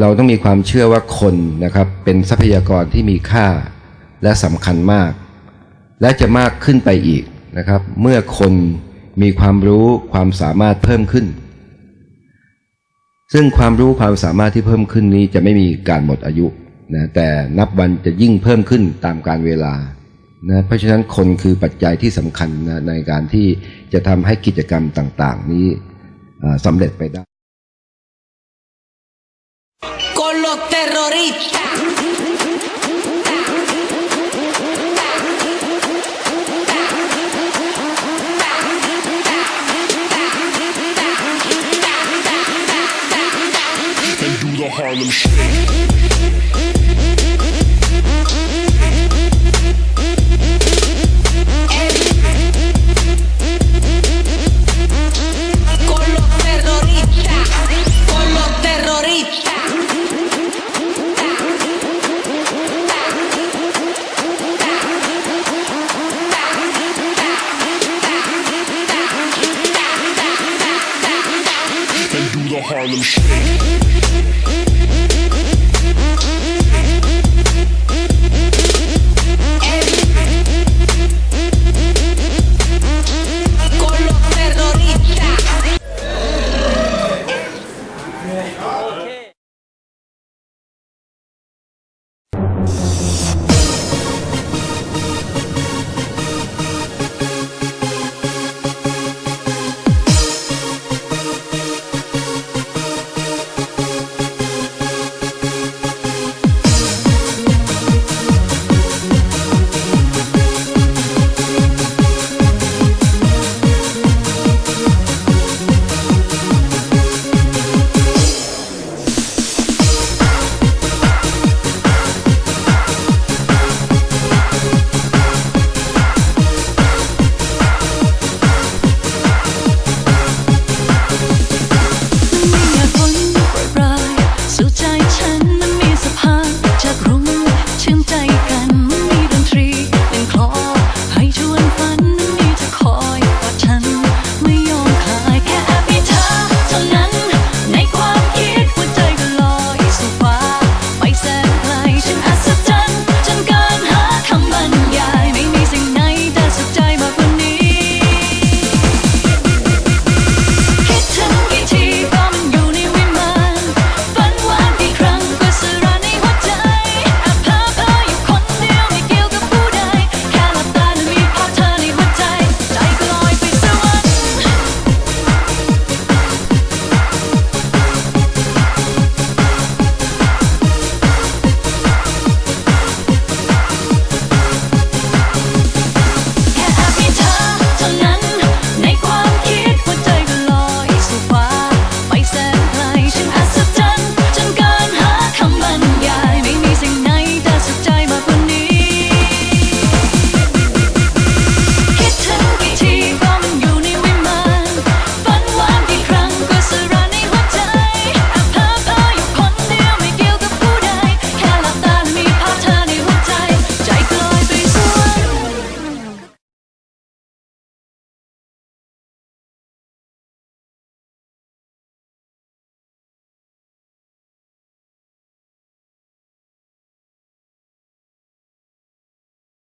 เราต้องมีความเชื่อว่าคนนะครับเป็นทรัพยากรที่มีค่าและสำคัญมาก และจะมากขึ้นไปอีกนะครับ เมื่อคนมีความรู้ความสามารถเพิ่มขึ้น ซึ่งความรู้ความสามารถที่เพิ่มขึ้นนี้จะไม่มีการหมดอายุนะแต่นับวันจะยิ่งเพิ่มขึ้นตามการเวลานะเพราะฉะนั้นคนคือปัจจัยที่สำคัญนะในการที่จะทำให้กิจกรรมต่าง ๆ นี้สำเร็จไปได้ con los terroristas. and do the Harlem Shake. The Harlem Shake.